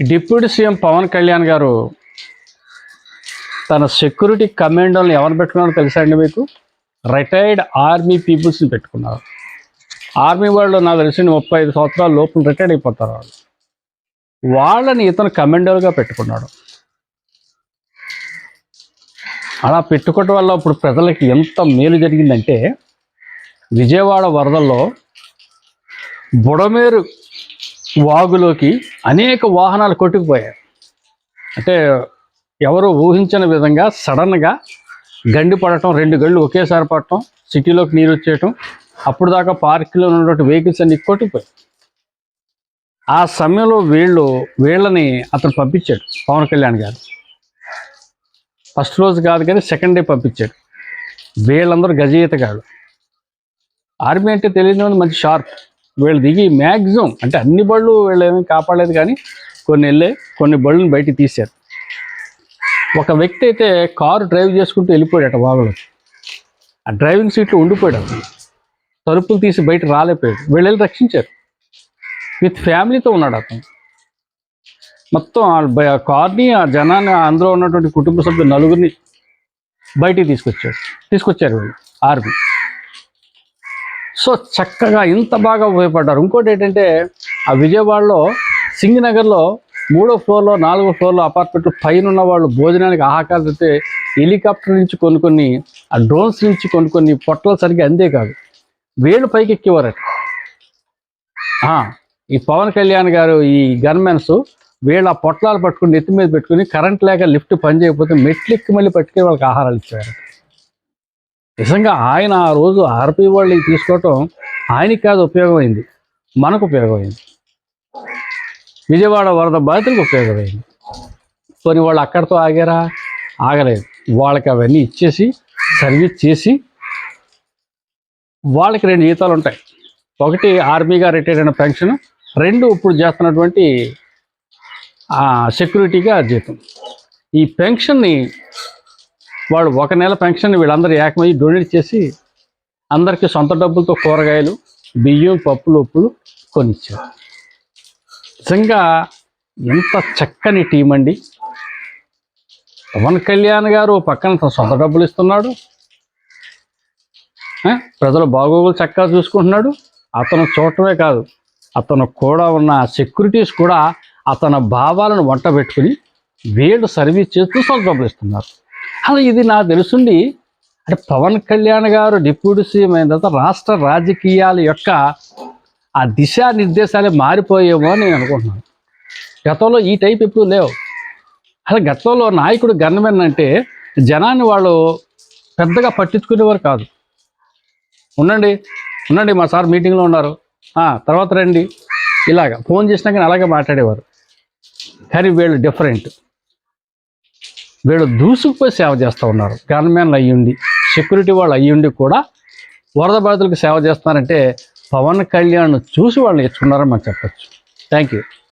Deputy CM Pawan Kalyan గారు తన security కమాండోని ఎవరు పెట్టుకున్నారో తెలుసా అండి మీకు? రిటైర్డ్ ఆర్మీ పీపుల్స్ని పెట్టుకున్నారు. ఆర్మీ వాళ్ళు నాకు తెలిసిన ముప్పై ఐదు సంవత్సరాల లోపల రిటైర్డ్ అయిపోతారు వాళ్ళు. వాళ్ళని ఇతను కమాండోలుగా పెట్టుకున్నాడు. అలా పెట్టుకోవటం వల్ల ఇప్పుడు ప్రజలకి ఎంత మేలు జరిగిందంటే విజయవాడ వరదల్లో బుడమేరు వాగులోకి అనేక వాహనాలు కొట్టుకుపోయాయి. అంటే ఎవరు ఊహించని విధంగా సడన్గా గండి పడటం రెండు గళ్ళు ఒకేసారి పడటం సిటీలోకి నీరు వచ్చేయటం అప్పుడు దాకా పార్కులో ఉన్నటువంటి వెహికల్స్ అన్ని కొట్టుకుపోయాయి. ఆ సమయంలో వీళ్ళు వీళ్ళని అతను పంపించాడు పవన్ కళ్యాణ్ గారు ఫస్ట్ రోజు కాదు కానీ సెకండ్ డే పంపించాడు. వీళ్ళందరూ గజయిత కాదు ఆర్మీ అంటే తెలియని మంచి షార్ప్. వీళ్ళు దిగి మ్యాక్సిమం అంటే అన్ని బళ్ళు వీళ్ళు ఏమీ కాపాడలేదు కానీ కొన్ని వెళ్ళే కొన్ని బళ్ళని బయటికి తీశారు. ఒక వ్యక్తి అయితే కారు డ్రైవ్ చేసుకుంటూ వెళ్ళిపోయాడు వాగులో. ఆ డ్రైవింగ్ సీట్లో ఉండిపోయాడు తలుపులు తీసి బయట రాలేపోయాడు వీళ్ళు వెళ్ళి రక్షించారు. విత్ ఫ్యామిలీతో ఉన్నాడు అతను. మొత్తం ఆ ఆ కార్ని ఆ జనాన్ని అందులో ఉన్నటువంటి కుటుంబ సభ్యులు నలుగురిని బయటికి తీసుకొచ్చారు. తీసుకొచ్చారు వీళ్ళు ఆర్మీ సో చక్కగా ఇంత బాగా ఉపయోగపడ్డారు. ఇంకోటి ఏంటంటే ఆ విజయవాడలో సింగనగర్లో మూడో ఫ్లోర్లో నాలుగో ఫ్లోర్లో అపార్ట్మెంట్ పైన ఉన్న వాళ్ళు భోజనానికి ఆహాకాలు అయితే హెలికాప్టర్ నుంచి కొన్ని కొన్ని ఆ డ్రోన్స్ నుంచి కొన్ని కొన్ని పొట్టలు సరిగ్గా అందే కాదు. వేళ్ళు పైకి ఎక్కేవారట. ఈ పవన్ కళ్యాణ్ గారు ఈ గన్మెన్స్ వీళ్ళ ఆ పొట్లాలు పట్టుకుని నెత్తి మీద పెట్టుకుని కరెంట్ లేక లిఫ్ట్ పని చేయకపోతే మెట్లు ఎక్కి మళ్ళీ పట్టుకుని వాళ్ళకి ఆహారాలు ఇచ్చేవారు నిజంగా ఆయన ఆ రోజు ఆర్పి వాళ్ళకి తీసుకోవటం ఆయనకి కాదు ఉపయోగమైంది మనకు ఉపయోగమైంది. విజయవాడ వరద బాధితులకు ఉపయోగమైంది. కొన్ని వాళ్ళు అక్కడితో ఆగారా? ఆగలేదు. వాళ్ళకి అవన్నీ ఇచ్చేసి సర్వీస్ చేసి వాళ్ళకి రెండు జీతాలు ఉంటాయి. ఒకటి ఆర్మీగా రిటైర్ అయిన పెన్షన్ రెండు ఇప్పుడు చేస్తున్నటువంటి ఆ, సెక్యూరిటీగా జీతం. ఈ పెన్షన్ని వాడు ఒక నెల పెన్షన్ వీళ్ళందరూ ఏకమై డొనేట్ చేసి అందరికీ సొంత డబ్బులతో కూరగాయలు బియ్యం పప్పులు ఉప్పులు కొనిచ్చారు. నిజంగా ఎంత చక్కని టీం అండి. పవన్ కళ్యాణ్ గారు పక్కన తన సొంత డబ్బులు ఇస్తున్నాడు. ప్రజలు ప్రజల బాగోగులు చక్కగా చూసుకుంటున్నాడు. అతను చూడటమే కాదు అతను కూడా ఉన్న సెక్యూరిటీస్ కూడా అతని భావాలను వంట పెట్టుకుని వీళ్ళు సర్వీస్ చేస్తూ సొంత డబ్బులు ఇస్తున్నారు. అలా ఇది నాకు తెలుసుండి. అంటే పవన్ కళ్యాణ్ గారు డిప్యూటీ సీఎం అయిన తర్వాత రాష్ట్ర రాజకీయాల యొక్క ఆ దిశానిర్దేశాలే మారిపోయేమో అని నేను అనుకుంటున్నాను. గతంలో ఈ టైప్ ఎప్పుడు లేవు. అసలు గతంలో నాయకుడు గన్మెన్ అంటే జనాన్ని వాళ్ళు పెద్దగా పట్టించుకునేవారు కాదు. ఉండండి ఉండండి మా సార్ మీటింగ్లో ఉన్నారు. తర్వాత రండి. ఇలాగ ఫోన్ చేసినా కానీ అలాగే మాట్లాడేవారు. కానీ వీళ్ళు డిఫరెంట్. వీళ్ళు దూసుకుపోయి సేవ చేస్తూ ఉన్నారు. గన్మెన్లు అయ్యుండి సెక్యూరిటీ వాళ్ళు అయ్యుండి కూడా వరద బాధితులకు సేవ చేస్తున్నారంటే పవన్ కళ్యాణ్ చూసి వాళ్ళు నేర్చుకున్నారని మనం చెప్పచ్చు. Thank you